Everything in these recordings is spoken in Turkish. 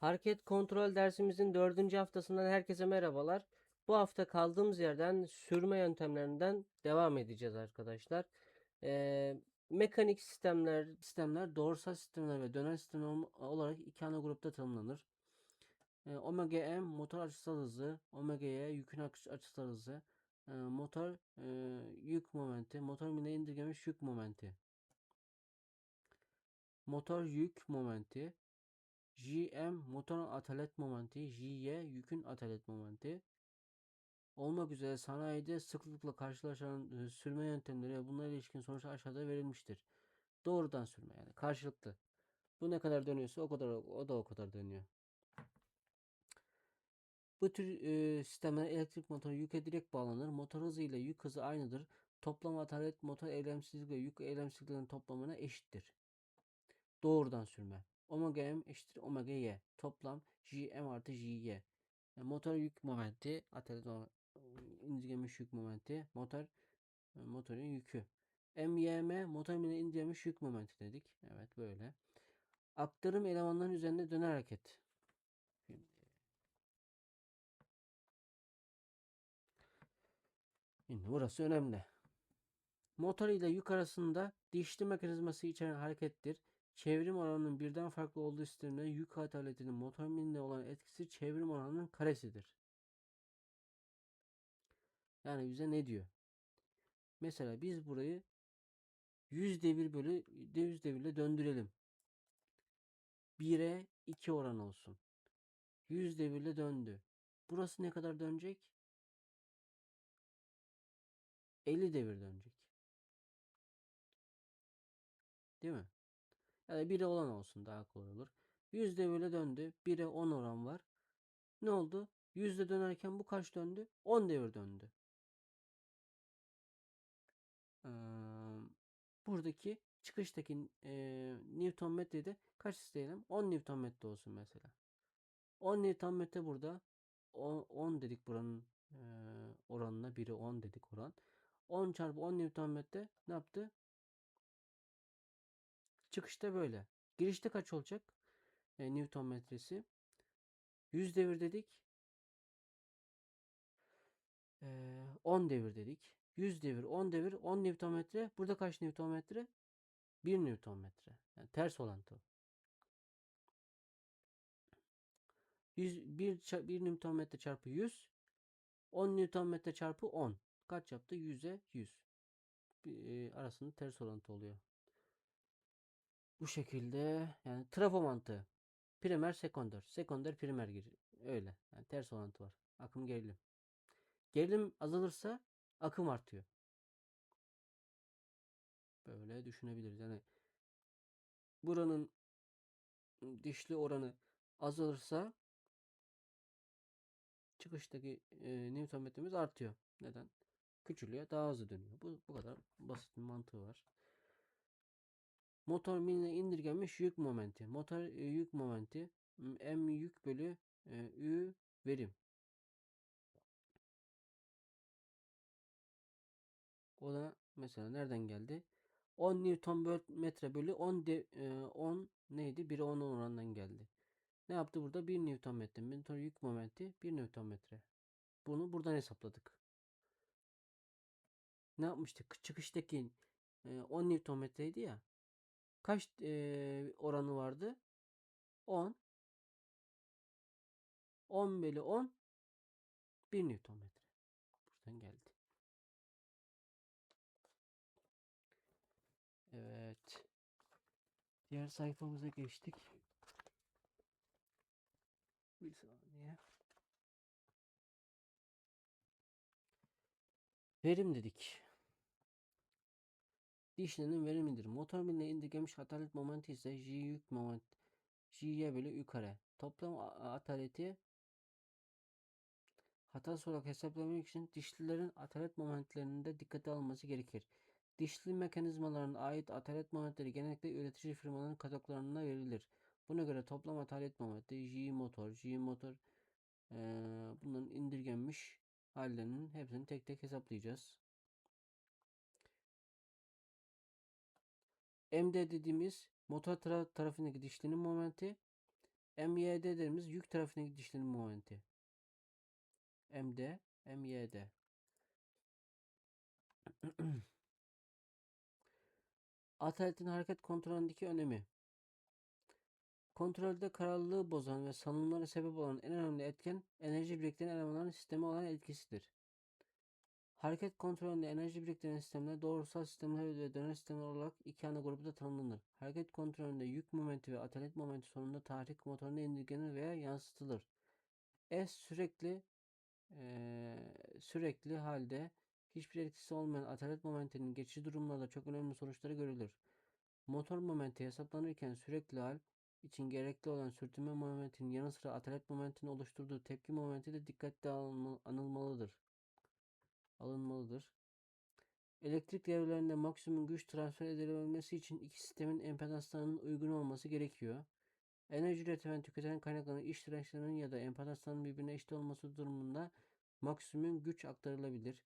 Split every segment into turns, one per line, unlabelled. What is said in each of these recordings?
Hareket kontrol dersimizin dördüncü haftasından herkese merhabalar. Bu hafta kaldığımız yerden sürme yöntemlerinden devam edeceğiz arkadaşlar. Ee, mekanik sistemler, sistemler doğrusal sistemler ve döner sistemler olarak iki ana grupta tanımlanır. Ee, omega m motor açısal hızı, omega y yükün açısal hızı, ee, motor e, yük momenti, motor mine indirgemiş yük momenti. Motor yük momenti, JM motorun atalet momenti, JY yükün atalet momenti olmak üzere sanayide sıklıkla karşılaşılan e, sürme yöntemleri ve bunlara ilişkin sonuçlar aşağıda verilmiştir. Doğrudan sürme yani karşılıklı. Bu ne kadar dönüyorsa o kadar o da o kadar dönüyor. Bu tür e, sistemler elektrik motoru yüke direkt bağlanır. Motor hızı ile yük hızı aynıdır. Toplam atalet motor eylemsizlik ve yük eylemsizliklerin toplamına eşittir. Doğrudan sürme. Omega m eşittir omega y. Toplam Jm artı Jy. Yani motor yük momenti, atalet o- indirgemiş yük momenti, motor e, motorun yükü. MYM motor mine indirgemiş yük momenti dedik. Evet böyle. Aktarım elemanların üzerinde döner hareket. Şimdi burası önemli. Motor ile yük arasında dişli mekanizması içeren harekettir. Çevrim oranının birden farklı olduğu sistemde yük ataletinin motor milinde olan etkisi çevrim oranının karesidir. Yani bize ne diyor? Mesela biz burayı 100 devir bölü 100 devirle döndürelim. 1'e 2 oran olsun. 100 devirle döndü. Burası ne kadar dönecek? 50 devir dönecek. Değil mi? Ya da 1'e olan olsun daha kolay olur. 100 devirle döndü. 1'e 10 oran var. Ne oldu? 100'de dönerken bu kaç döndü? 10 devir döndü. Eee, buradaki çıkıştaki eee Newton metrede kaç isteyelim? 10 Newton metre olsun mesela. 10 Newton metre burada. 10, 10 dedik buranın eee, oranına. 1'e 10 dedik oran. 10 çarpı 10 Newton metre ne yaptı? Çıkışta böyle. Girişte kaç olacak? E, Newton metresi. 100 devir dedik. Ee, 10 devir dedik. 100 devir, 10 devir, 10 Newton metre. Burada kaç Newton metre? 1 Newton metre. Yani ters orantı. 100, 1, 1 Newton metre çarpı 100 10 Newton metre çarpı 10 kaç yaptı? 100'e 100. Bir, e, arasında ters orantı oluyor. Bu şekilde yani trafo mantığı. Primer, sekonder. Sekonder, primer gir. Öyle. Yani ters orantı var. Akım gerilim. Gerilim azalırsa akım artıyor. Böyle düşünebiliriz. Yani buranın dişli oranı azalırsa çıkıştaki e, Newton metremiz artıyor. Neden? Küçülüyor, daha hızlı dönüyor. Bu, bu kadar basit bir mantığı var. Motor miline indirgenmiş yük momenti. Motor e, yük momenti m yük bölü e, ü verim. O da mesela nereden geldi? 10 Newton metre bölü 10 de, e, 10 neydi? 1'e 10 oranından geldi. Ne yaptı burada? 1 Newton metre. Motor yük momenti 1 Newton metre. Bunu buradan hesapladık. Ne yapmıştık? Çıkıştaki e, 10 Newton metreydi ya. Kaç e, oranı vardı? 10. 10 bölü 10 1 Newton metre. Buradan geldi. Evet. Diğer sayfamıza geçtik. Bir saniye. Verim dedik. Dişlinin verimidir. Motor miline indirgemiş atalet momenti ise J yük moment J'ye bölü Ü kare. Toplam ataleti hatasız olarak hesaplamak için dişlilerin atalet momentlerinde dikkate alınması gerekir. Dişli mekanizmaların ait atalet momentleri genellikle üretici firmaların kataloglarına verilir. Buna göre toplam atalet momenti J motor, J motor eee, bunların indirgenmiş hallerinin hepsini tek tek hesaplayacağız. MD dediğimiz motor tara tarafındaki dişlinin momenti. MYD dediğimiz yük tarafına gidişlerin momenti. MD, MYD. Ataletin hareket kontrolündeki önemi. Kontrolde kararlılığı bozan ve salınımlara sebep olan en önemli etken enerji biriktiren elemanların sistemi olan etkisidir. Hareket kontrolünde enerji biriktiren sistemler doğrusal sistemler ve döner sistemler olarak iki ana grupta tanımlanır. Hareket kontrolünde yük momenti ve atalet momenti sonunda tahrik motoruna indirgenir veya yansıtılır. S sürekli eee, sürekli halde hiçbir etkisi olmayan atalet momentinin geçici durumlarda çok önemli sonuçları görülür. Motor momenti hesaplanırken sürekli hal için gerekli olan sürtünme momentinin yanı sıra atalet momentinin oluşturduğu tepki momenti de dikkate alınma- anılmalıdır. Alınmalıdır. Elektrik devrelerinde maksimum güç transfer edilebilmesi için iki sistemin empedanslarının uygun olması gerekiyor. Enerji üreten tüketen kaynakların iş dirençlerinin ya da empedanslarının birbirine eşit olması durumunda maksimum güç aktarılabilir.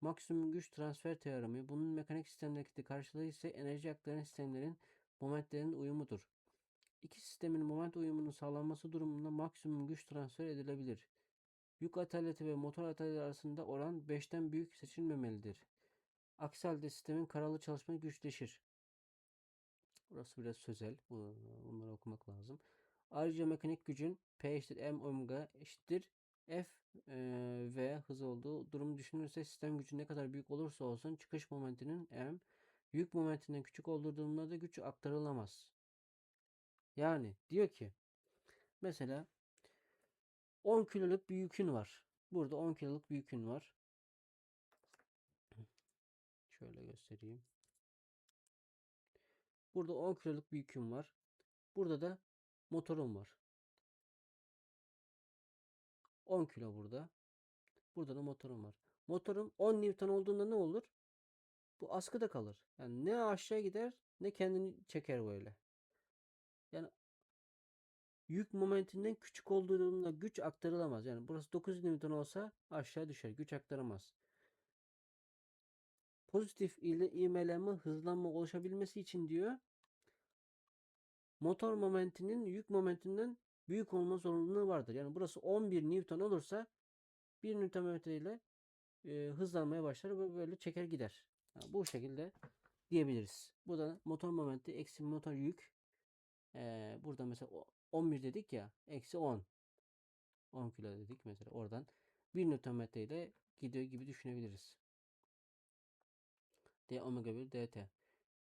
Maksimum güç transfer teoremi bunun mekanik sistemdeki karşılığı ise enerji aktaran sistemlerin momentlerinin uyumudur. İki sistemin moment uyumunun sağlanması durumunda maksimum güç transfer edilebilir. Yük ataleti ve motor ataleti arasında oran 5'ten büyük seçilmemelidir. Aksi halde sistemin kararlı çalışma güçleşir. Burası biraz sözel. Bu- Bunları okumak lazım. Ayrıca mekanik gücün P eşittir M omega eşittir F e, v hız olduğu durumu düşünülürse sistem gücü ne kadar büyük olursa olsun çıkış momentinin M yük momentinden küçük olduğu durumlarda güç aktarılamaz. Yani diyor ki mesela 10 kiloluk bir yükün var. Burada 10 kiloluk bir yükün var. Şöyle göstereyim. Burada 10 kiloluk bir yüküm var. Burada da motorum var. 10 kilo burada. Burada da motorum var. Motorum 10 Newton olduğunda ne olur? Bu askıda kalır. Yani ne aşağı gider ne kendini çeker böyle. Yani yük momentinden küçük olduğu durumda güç aktarılamaz. Yani burası 9 Newton olsa aşağı düşer. Güç aktaramaz. Pozitif ile hızlanma oluşabilmesi için diyor motor momentinin yük momentinden büyük olma zorunluluğu vardır. Yani burası 11 Newton olursa 1 Newton ile e, hızlanmaya başlar ve böyle çeker gider. Yani bu şekilde diyebiliriz. Bu da motor momenti eksi motor yük. E, burada mesela 11 dedik ya eksi 10. 10 kilo dedik mesela oradan 1 Newton ile gidiyor gibi düşünebiliriz. D omega 1 dt.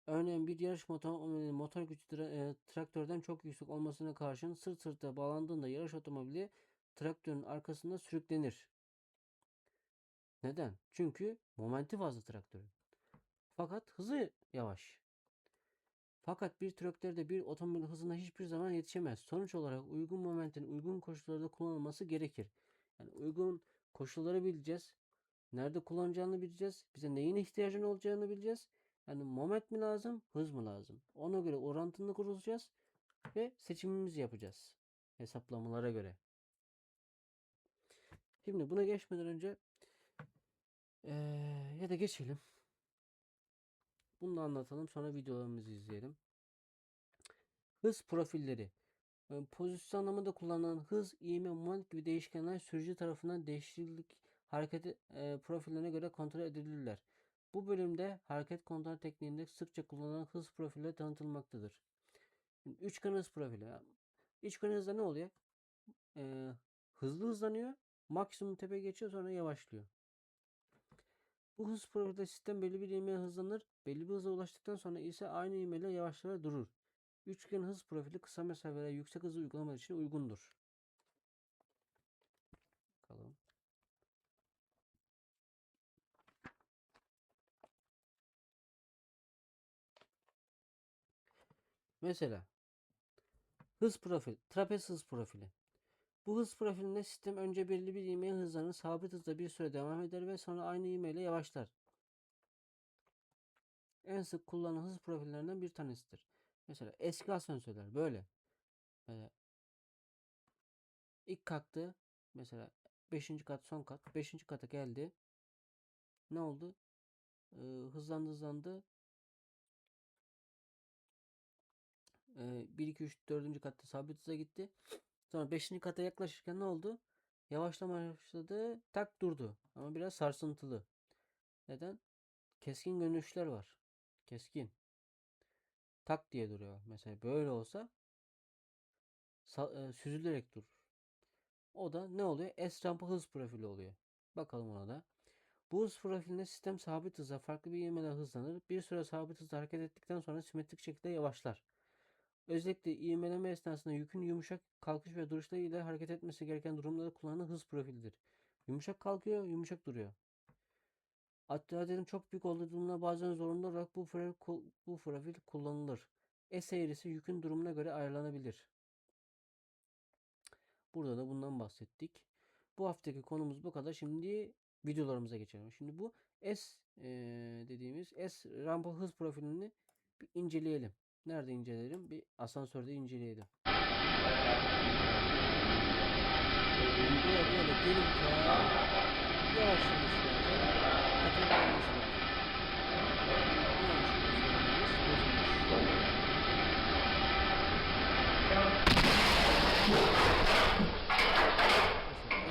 Örneğin bir yarış motor, motor gücü tra- e, traktörden çok yüksek olmasına karşın sırt sırta bağlandığında yarış otomobili traktörün arkasında sürüklenir. Neden? Çünkü momenti fazla traktörün. Fakat hızı yavaş. Fakat bir traktörde bir otomobil hızına hiçbir zaman yetişemez. Sonuç olarak uygun momentin uygun koşullarda kullanılması gerekir. Yani uygun koşulları bileceğiz. Nerede kullanacağını bileceğiz. Bize neyin ihtiyacın olacağını bileceğiz. Yani moment mi lazım, hız mı lazım? Ona göre orantını kuracağız ve seçimimizi yapacağız. Hesaplamalara göre. Şimdi buna geçmeden önce eee, ya da geçelim. Bunu da anlatalım sonra videolarımızı izleyelim. Hız profilleri. E, Pozisyonlamada kullanılan hız, ivme, moment gibi değişkenler sürücü tarafından değişiklik hareketi e, profillerine göre kontrol edilirler. Bu bölümde hareket kontrol tekniğinde sıkça kullanılan hız profilleri tanıtılmaktadır. Üçgen hız profili. Üçgen hızda ne oluyor? E, hızlı hızlanıyor, maksimum tepe geçiyor sonra yavaşlıyor. Bu hız profilde sistem belli bir ivmeye hızlanır, belli bir hıza ulaştıktan sonra ise aynı ivmeyle yavaşlar durur. Üçgen hız profili kısa mesafelere yüksek hızı uygulama için uygundur. Bakalım. Mesela hız profil, trapez hız profili. Bu hız profilinde sistem önce belli bir ivmeye hızlanır, sabit hızda bir süre devam eder ve sonra aynı ivmeyle yavaşlar. En sık kullanılan hız profillerinden bir tanesidir. Mesela eski asansörler böyle. Böyle ilk kalktı. Mesela 5. kat son kat. 5. kata geldi. Ne oldu? Ee, hızlandı hızlandı. 1 2 3 4. katta sabit hıza gitti. Sonra 5. kata yaklaşırken ne oldu? Yavaşlama başladı. Tak durdu. Ama biraz sarsıntılı. Neden? Keskin dönüşler var. Keskin. Tak diye duruyor. Mesela böyle olsa sa- e, süzülerek durur. O da ne oluyor? S rampa hız profili oluyor. Bakalım ona da. Bu hız profilinde sistem sabit hızla farklı bir ivmeyle hızlanır. Bir süre sabit hızla hareket ettikten sonra simetrik şekilde yavaşlar. Özellikle ivmeleme esnasında yükün yumuşak kalkış ve duruşları ile hareket etmesi gereken durumlarda kullanılan hız profilidir. Yumuşak kalkıyor, yumuşak duruyor. Hatta dedim çok büyük olduğu durumda bazen zorunlu olarak bu profil, bu profil kullanılır. S eğrisi yükün durumuna göre ayarlanabilir. Burada da bundan bahsettik. Bu haftaki konumuz bu kadar. Şimdi videolarımıza geçelim. Şimdi bu S eee, dediğimiz S rampa hız profilini bir inceleyelim. Nerede inceleyelim? Bir asansörde inceleyelim. Buraya böyle gelirken Mesela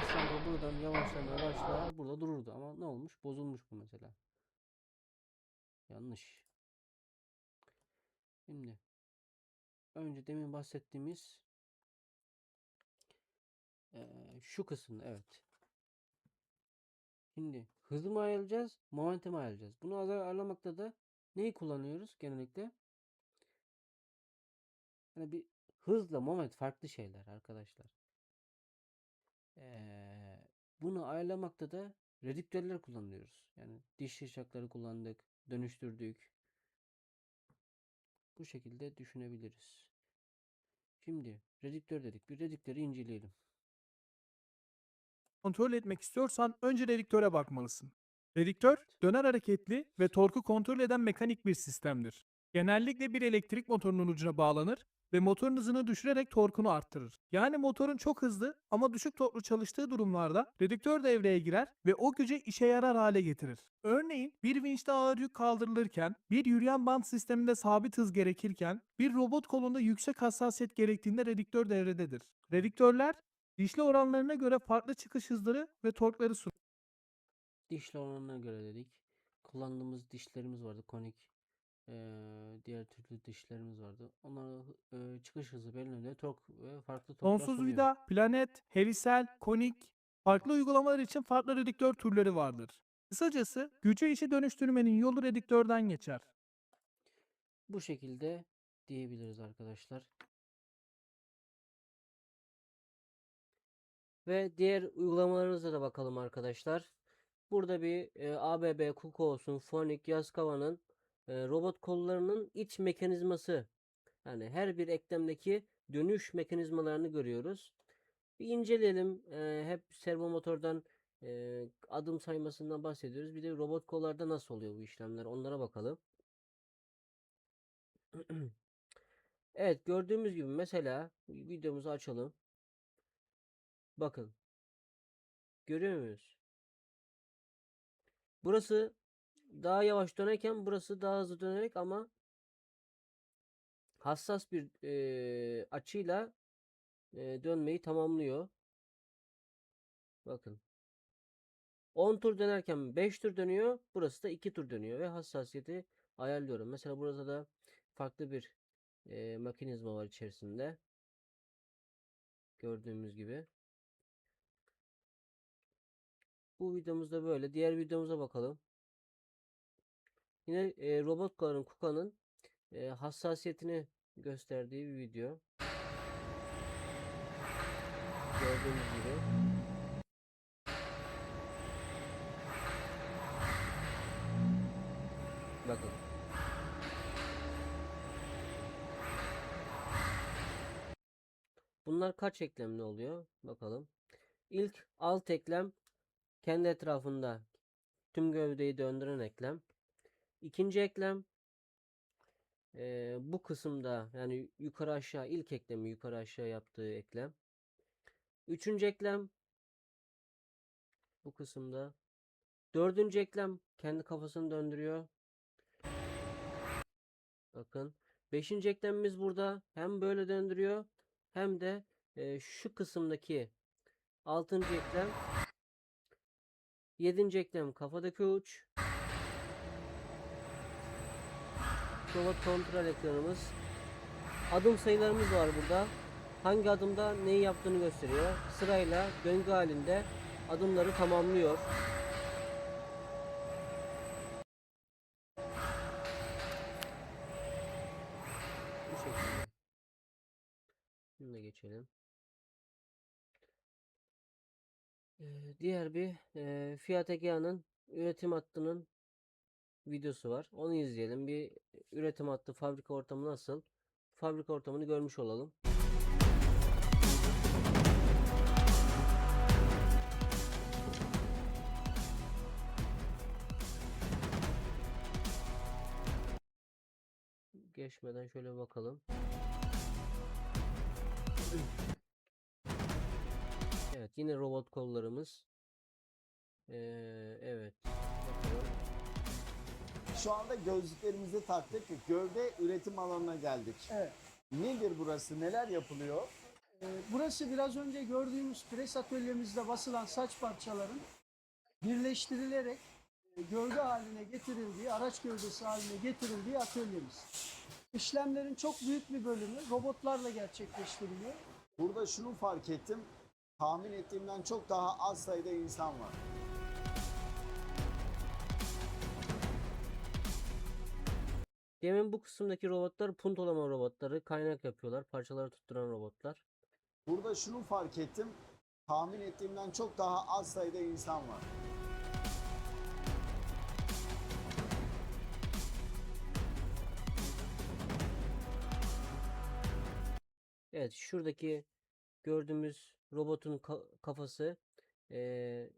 Esra'da buradan yavaşlamaya başlar. Burada dururdu ama ne olmuş? Bozulmuş bu mesela. Yanlış. Şimdi önce demin bahsettiğimiz eee, şu kısımda evet. Şimdi hızı mı ayarlayacağız? Momentum mu ayarlayacağız? Bunu ayar- ayarlamakta da neyi kullanıyoruz genellikle? Hani bir hızla moment farklı şeyler arkadaşlar. Eee, bunu ayarlamakta da redüktörler kullanıyoruz. Yani diş şakları kullandık, dönüştürdük. Bu şekilde düşünebiliriz. Şimdi redüktör dedik. Bir redüktörü inceleyelim.
Kontrol etmek istiyorsan önce redüktöre bakmalısın. Redüktör, döner hareketli ve torku kontrol eden mekanik bir sistemdir. Genellikle bir elektrik motorunun ucuna bağlanır ve motorun hızını düşürerek torkunu arttırır. Yani motorun çok hızlı ama düşük torklu çalıştığı durumlarda redüktör devreye girer ve o gücü işe yarar hale getirir. Örneğin bir vinçte ağır yük kaldırılırken, bir yürüyen band sisteminde sabit hız gerekirken, bir robot kolunda yüksek hassasiyet gerektiğinde redüktör devrededir. Redüktörler Dişli oranlarına göre farklı çıkış hızları ve torkları sunar.
Dişli oranına göre dedik. Kullandığımız dişlerimiz vardı. Konik. eee, diğer türlü dişlerimiz vardı. Onların eee, çıkış hızı belirleniyor. Tork ve farklı torklar
Sonsuz
sunuyor.
vida, planet, helisel, konik, farklı uygulamalar için farklı redüktör türleri vardır. Kısacası gücü işi dönüştürmenin yolu redüktörden geçer.
Bu şekilde diyebiliriz arkadaşlar. Ve diğer uygulamalarımıza da bakalım arkadaşlar. Burada bir e, ABB, Kuka olsun, Phonik, Yaskava'nın e, robot kollarının iç mekanizması. Yani her bir eklemdeki dönüş mekanizmalarını görüyoruz. Bir inceleyelim. E, hep servo motordan e, adım saymasından bahsediyoruz. Bir de robot kollarda nasıl oluyor bu işlemler onlara bakalım. Evet gördüğümüz gibi mesela videomuzu açalım. Bakın. Görüyor muyuz? Burası daha yavaş dönerken burası daha hızlı dönerek ama hassas bir eee, açıyla eee, dönmeyi tamamlıyor. Bakın. 10 tur dönerken 5 tur dönüyor. Burası da 2 tur dönüyor ve hassasiyeti ayarlıyorum. Mesela burada da farklı bir eee mekanizma var içerisinde. Gördüğümüz gibi. Bu videomuzda böyle. Diğer videomuza bakalım. Yine e, robotların Kuka'nın e, hassasiyetini gösterdiği bir video. Gördüğünüz gibi. Bakın. Bunlar kaç eklemli oluyor? Bakalım. İlk alt eklem kendi etrafında tüm gövdeyi döndüren eklem. İkinci eklem eee, bu kısımda yani yukarı aşağı ilk eklemi yukarı aşağı yaptığı eklem. Üçüncü eklem bu kısımda. Dördüncü eklem kendi kafasını döndürüyor. Bakın. Beşinci eklemimiz burada hem böyle döndürüyor hem de e, şu kısımdaki altıncı eklem yedinci eklem kafadaki uç. Robot kontrol ekranımız. Adım sayılarımız var burada. Hangi adımda neyi yaptığını gösteriyor. Sırayla döngü halinde adımları tamamlıyor. Bu şekilde. Bunu geçelim Diğer bir e, Fiat Egea'nın üretim hattının videosu var. Onu izleyelim. Bir üretim hattı, fabrika ortamı nasıl? Fabrika ortamını görmüş olalım. Geçmeden şöyle bakalım. Yine robot kollarımız. Ee, evet. Bakalım.
Şu anda gözlüklerimizi taktık. Gövde üretim alanına geldik.
Evet.
Nedir burası? Neler yapılıyor?
Ee, Burası biraz önce gördüğümüz pres atölyemizde basılan saç parçaların birleştirilerek gövde haline getirildiği, araç gövdesi haline getirildiği atölyemiz. İşlemlerin çok büyük bir bölümü robotlarla gerçekleştiriliyor.
Burada şunu fark ettim. Tahmin ettiğimden çok daha az sayıda insan var.
Demin bu kısımdaki robotlar puntolama robotları, kaynak yapıyorlar, parçaları tutturan robotlar.
Burada şunu fark ettim. Tahmin ettiğimden çok daha az sayıda insan var.
Evet, şuradaki gördüğümüz robotun ka- kafası eee,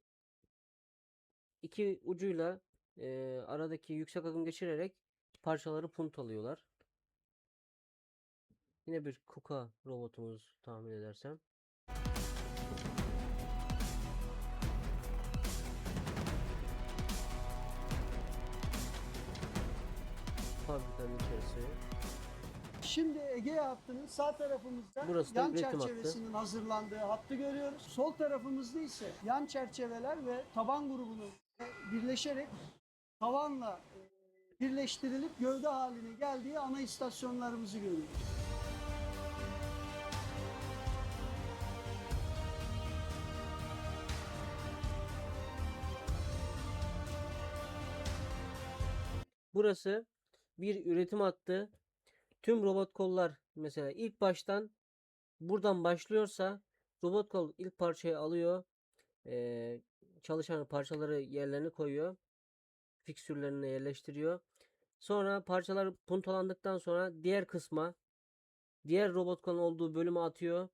iki ucuyla eee, aradaki yüksek akım geçirerek parçaları puntalıyorlar. Yine bir KUKA robotumuz tahmin edersem. Fabrikanın içerisi.
Şimdi Ege hattının sağ tarafımızda
Burası da
yan
üretim hattı.
çerçevesinin hazırlandığı hattı görüyoruz. Sol tarafımızda ise yan çerçeveler ve taban grubunun birleşerek tavanla e, birleştirilip gövde haline geldiği ana istasyonlarımızı görüyoruz.
Burası bir üretim hattı. Tüm robot kollar mesela ilk baştan buradan başlıyorsa robot kol ilk parçayı alıyor. çalışan parçaları yerlerine koyuyor. Fiksürlerine yerleştiriyor. Sonra parçalar puntolandıktan sonra diğer kısma diğer robot kolun olduğu bölüme atıyor.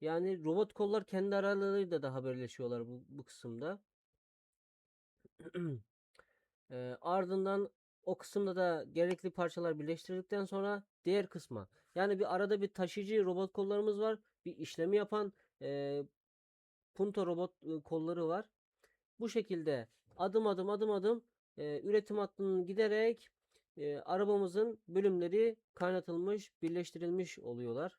Yani robot kollar kendi aralarıyla da haberleşiyorlar bu, bu kısımda. Ardından o kısımda da gerekli parçalar birleştirildikten sonra diğer kısma. Yani bir arada bir taşıyıcı robot kollarımız var. Bir işlemi yapan eee punto robot e, kolları var. Bu şekilde adım adım adım adım e, üretim hattının giderek e, arabamızın bölümleri kaynatılmış, birleştirilmiş oluyorlar.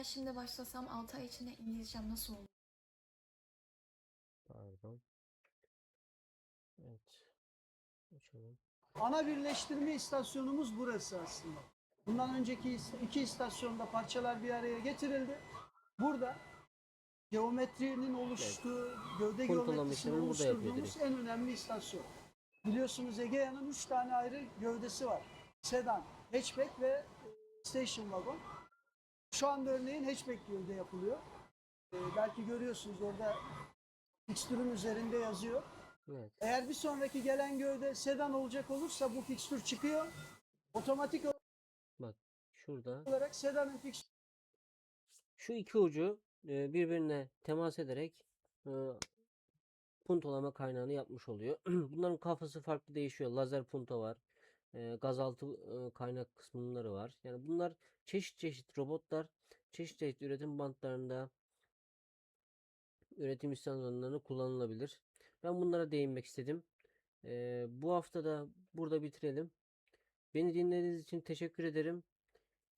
Eğer şimdi başlasam 6 ay içinde İngilizcem nasıl olur?
Pardon. Evet. Açalım.
Ana birleştirme istasyonumuz burası aslında. Bundan önceki iki istasyonda parçalar bir araya getirildi. Burada geometrinin oluştuğu, gövde
Puntalama
geometrisini
işlemini burada yapıyor
oluşturduğumuz en önemli istasyon. Biliyorsunuz Egea'nın üç tane ayrı gövdesi var. Sedan, hatchback ve e, station wagon. Şu anda örneğin hatchback gövde yapılıyor. E, belki görüyorsunuz orada fikstürün üzerinde yazıyor.
Evet.
Eğer bir sonraki gelen gövde sedan olacak olursa bu fikstür çıkıyor. Otomatik
Bak şurada
olarak sedanın fikstürü
şu iki ucu e, birbirine temas ederek e, puntolama kaynağını yapmış oluyor. Bunların kafası farklı değişiyor. Lazer punta var. Gazaltı kaynak kısımları var. Yani bunlar çeşit çeşit robotlar, çeşit çeşit üretim bantlarında, üretim istasyonlarında kullanılabilir. Ben bunlara değinmek istedim. Bu hafta da burada bitirelim. Beni dinlediğiniz için teşekkür ederim.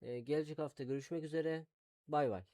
Gelecek hafta görüşmek üzere. Bay bay.